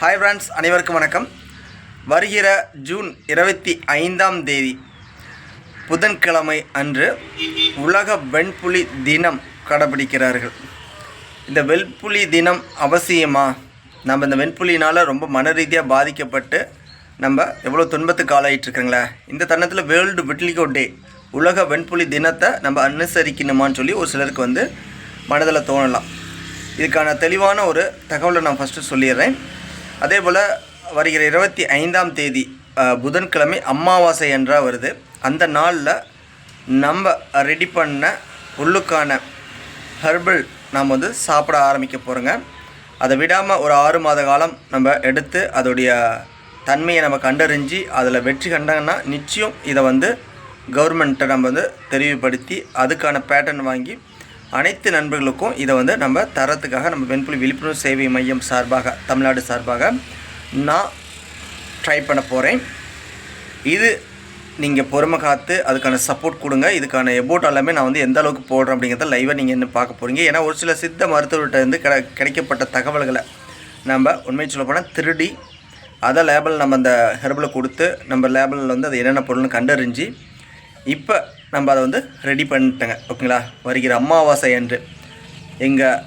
Hi friends அனைவருக்கும் வணக்கம். வருகிற ஜூன் இருபத்தி ஐந்தாம் தேதி புதன்கிழமை அன்று உலக வெண்புலி தினம் கடைபிடிக்கிறார்கள். இந்த வெண்புலி தினம் அவசியமா? நம்ம இந்த வெண்புலினால் ரொம்ப மன ரீதியாக பாதிக்கப்பட்டு நம்ம எவ்வளோ துன்பத்துக்கு ஆளாயிட்டு இந்த தருணத்தில் வேர்ல்டு விட்லிகோ டே உலக வெண்புலி தினத்தை நம்ம அனுசரிக்கணுமான்னு சொல்லி ஒரு சிலருக்கு வந்து மனதில் தோணலாம். இதுக்கான தெளிவான ஒரு தகவலை நான் ஃபஸ்ட்டு சொல்லிடுறேன். அதே போல் வருகிற இருபத்தி ஐந்தாம் தேதி புதன்கிழமை அமாவாசை என்றால் வருது. அந்த நாளில் நம்ம ரெடி பண்ண உள்ளுக்கான ஹெர்பல் நாம் வந்து சாப்பிட ஆரம்பிக்க போகிறோங்க அதை விடாமல் ஒரு ஆறு மாத காலம் நம்ம எடுத்து அதோடைய தன்மையை நம்ம கண்டறிஞ்சு அதில் வெற்றி கண்டாங்கன்னா நிச்சயம் இதை வந்து கவர்மெண்ட்டை நம்ம வந்து தெரிவுபடுத்தி அதுக்கான பேட்டர்ன் வாங்கி அனைத்து நண்பர்களுக்கும் இதை வந்து நம்ம தரத்துக்காக நம்ம வெண்புலி விழிப்புணர்வு சேவை மையம் சார்பாக தமிழ்நாடு சார்பாக நான் ட்ரை பண்ண போகிறேன் இது நீங்கள் பொறுமை காத்து அதுக்கான சப்போர்ட் கொடுங்க. இதுக்கான எபோட் எல்லாமே நான் வந்து எந்த அளவுக்கு போடுறேன் அப்படிங்கிறத லைவாக நீங்கள் என்ன பார்க்க போகிறீங்க ஏன்னா ஒரு சில சித்த மருத்துவர்கிட்ட இருந்து கிடை கிடைக்கப்பட்ட தகவல்களை நம்ம உண்மையை சொல்ல போனால் திருடி அதை லேபிள் நம்ம அந்த ஹெர்பில் கொடுத்து நம்ம லேபிளில் வந்து அது என்னென்ன பொருள்னு கண்டறிஞ்சு இப்போ நம்ம அதை வந்து ரெடி பண்ணிட்டேங்க. ஓகேங்களா? வருகிற அமாவாசை என்று எங்கள்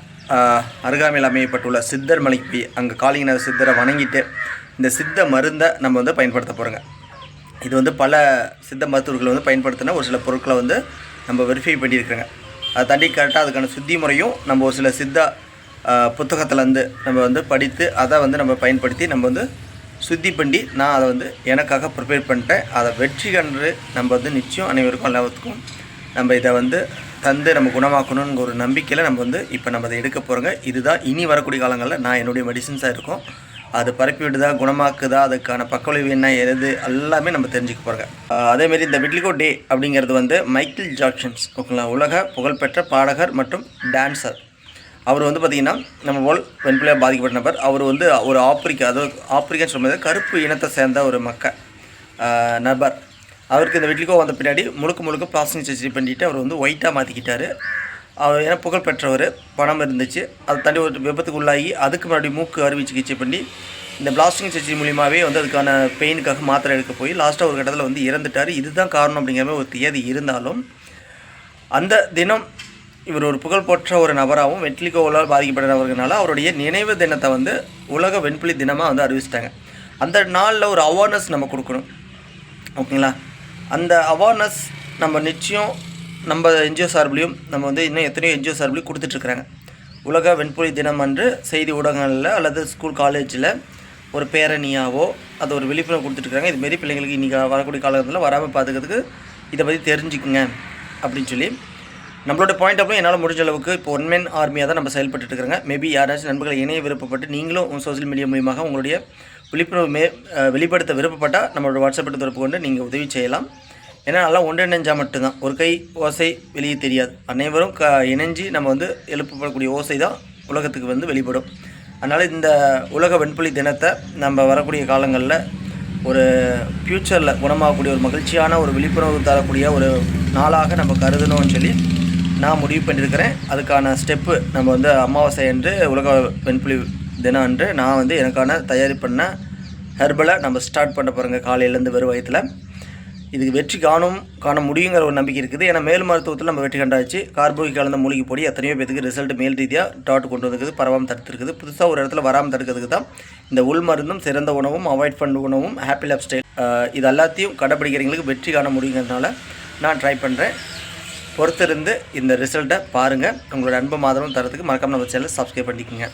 அருகாமையில் அமையப்பட்டுள்ள சித்தர் மலைக்கு போய் அங்கே காளிங்கநாத சித்தரை வணங்கிட்டு இந்த சித்த மருந்தை நம்ம வந்து பயன்படுத்த போகிறோங்க இது வந்து பல சித்த மருத்துவர்கள் வந்து பயன்படுத்தின ஒரு சில பொருட்களை வந்து நம்ம வெரிஃபை பண்ணியிருக்கிறோங்க. அதை தாண்டி கரெக்டாக அதுக்கான சுத்தி முறையும் நம்ம ஒரு சில சித்தா புத்தகத்துலேருந்து நம்ம வந்து படித்து அதை வந்து நம்ம பயன்படுத்தி நம்ம வந்து சுத்தி பண்ணி நான் அதை வந்து எனக்காக ப்ரிப்பேர் பண்ணிட்டேன். அதை வெற்றி கண்டு நம்ம வந்து நிச்சயம் அனைவருக்கும் எல்லாத்துக்கும் நம்ம இதை வந்து தந்து நம்ம குணமாக்கணுங்கிற ஒரு நம்பிக்கையில் நம்ம வந்து இப்போ நம்ம அதை எடுக்க போகிறோங்க இதுதான் இனி வரக்கூடிய காலங்களில் நான் என்னுடைய மெடிசின்ஸாக இருக்கும். அது பரப்பி விடுதா குணமாக்குதா அதுக்கான பக்கவிளைவு என்ன எது எல்லாமே நம்ம தெரிஞ்சுக்க போகிறோங்க அதேமாரி இந்த விட்லிகோ டே அப்படிங்கிறது வந்து மைக்கேல் ஜாக்சன்ஸ் ஓகேங்களா? உலக புகழ்பெற்ற பாடகர் மற்றும் டான்சர் அவர் வந்து பார்த்திங்கன்னா நம்ம போல் வெண்பிள்ளையாக பாதிக்கப்பட்ட நபர். அவர் வந்து ஒரு ஆப்பிரிக்கா அதாவது ஆப்பிரிக்கான்னு சொல்லும்போது கருப்பு இனத்தை சேர்ந்த ஒரு மக்க நபர். அவருக்கு இந்த வெட்லிக்கோ வந்த பின்னாடி முழுக்க முழுக்க பிளாஸ்டிக் சர்ஜரி பண்ணிட்டு அவர் வந்து ஒயிட்டாக மாற்றிக்கிட்டார் அவர் ஏன்னா புகழ் பெற்றவர் பணம் இருந்துச்சு. அதை தாண்டி ஒரு விபத்துக்கு உள்ளாகி அதுக்கு முன்னாடி மூக்கு அறுவை சிகிச்சை பண்ணி இந்த பிளாஸ்டிங் சர்ஜரி மூலியமாகவே வந்து அதுக்கான பெயினுக்காக மாத்திரை எடுக்க போய் லாஸ்ட்டாக ஒரு கட்டத்தில் வந்து இறந்துட்டார். இதுதான் காரணம் அப்படிங்கிற மாதிரி ஒரு தேதி இருந்தாலும் அந்த தினம் இவர் ஒரு புகழ்பெற்ற ஒரு நபராகவும் வெட்லிகோவால் பாதிக்கப்பட்ட அவருடைய நினைவு தினத்தை வந்து உலக வெண்புலி தினமாக வந்து அறிவிச்சிட்டாங்க. அந்த நாளில் ஒரு அவேர்னஸ் நம்ம கொடுக்கணும். ஓகேங்களா? அந்த அவேர்னஸ் நம்ம நிச்சயம் நம்ம என்ஜிஓ சார்பிலையும் நம்ம வந்து இன்னும் எத்தனையோ என்ஜிஓ சார்பிலையும் கொடுத்துட்ருக்குறாங்க உலக வெண்புலி தினம் அன்று செய்தி ஊடகங்களில் அல்லது ஸ்கூல் காலேஜில் ஒரு பேரணியாவோ அது ஒரு விழிப்புணர்வு கொடுத்துட்ருக்காங்க இதுமாரி பிள்ளைங்களுக்கு இன்றைக்கி வரக்கூடிய காலத்தில் வராமல் பார்த்துக்கிறதுக்கு இதை பற்றி தெரிஞ்சுக்குங்க அப்படின்னு சொல்லி நம்மளோட பாயிண்ட் ஆஃப் என்னால் முடிஞ்ச அளவுக்கு இப்போ ஒன் மேன் ஆர்மியாக தான் நம்ம செயல்பட்டு இருக்கிறாங்க. மேபி யாராச்சும் நண்பர்களை இணைய விருப்பப்பட்டு நீங்களும் சோசியல் மீடியா மூலியமாக உங்களுடைய விழிப்புணர்வு மே வெளிப்படுத்த விருப்பப்பட்டால் நம்மளோட வாட்ஸ்அப் தொடர்பு கொண்டு நீங்கள் உதவி செய்யலாம். ஏன்னா நல்லா ஒன்றிணைஞ்சால் மட்டும்தான். ஒரு கை ஓசை வெளியே தெரியாது. அனைவரும் க இணைஞ்சு நம்ம வந்து எழுப்பப்படக்கூடிய ஓசை தான் உலகத்துக்கு வந்து வெளிப்படும். அதனால் இந்த உலக வெண்புலி தினத்தை நம்ம வரக்கூடிய காலங்களில் ஒரு ஃப்யூச்சரில் குணமாகக்கூடிய ஒரு மகிழ்ச்சியான ஒரு விழிப்புணர்வு தரக்கூடிய ஒரு நாளாக நம்ம கருதணும்னு சொல்லி நான் முடிவு பண்ணியிருக்கிறேன். அதுக்கான ஸ்டெப்பு நம்ம வந்து அமாவாசை அன்று உலக வெண்புலி தினம் அன்று நான் வந்து எனக்கான தயாரி பண்ண ஹெர்பலை நம்ம ஸ்டார்ட் பண்ண போகிறோங்க காலையிலேருந்து வெறும் வயத்தில். இதுக்கு வெற்றி காணும் காண முடியுங்கிற ஒரு நம்பிக்கை இருக்குது. ஏன்னா மேல் மருத்துவத்தில் நம்ம வெற்றி கண்டாச்சு. கார்போகிக் கலந்த மூலிகை பொடி எத்தனையோ பேத்துக்கு ரிசல்ட் மேல் ரீதியாக டாட் கொண்டு வந்துருக்குது பரவாமல் தடுத்துருக்குது. புதுசாக ஒரு இடத்துல வராமல் தடுக்கிறதுக்கு தான் இந்த உள் மருந்தும் சிறந்த உணவும் அவாய்ட் பண்ண உணவும் ஹாப்பி லைஃப் ஸ்டைல் இது எல்லாத்தையும் கடைப்பிடிக்கிறவங்களுக்கு வெற்றி காண முடியுங்கிறதுனால நான் ட்ரை பண்ணுறேன் பொறுத்திருந்து இந்த ரிசல்ட்டை பாருங்கள் உங்களோட அன்பு மாதமும் தரத்துக்கு மறக்காம நம்ம சேனல் சப்ஸ்கிரைப் பண்ணிக்கோங்க.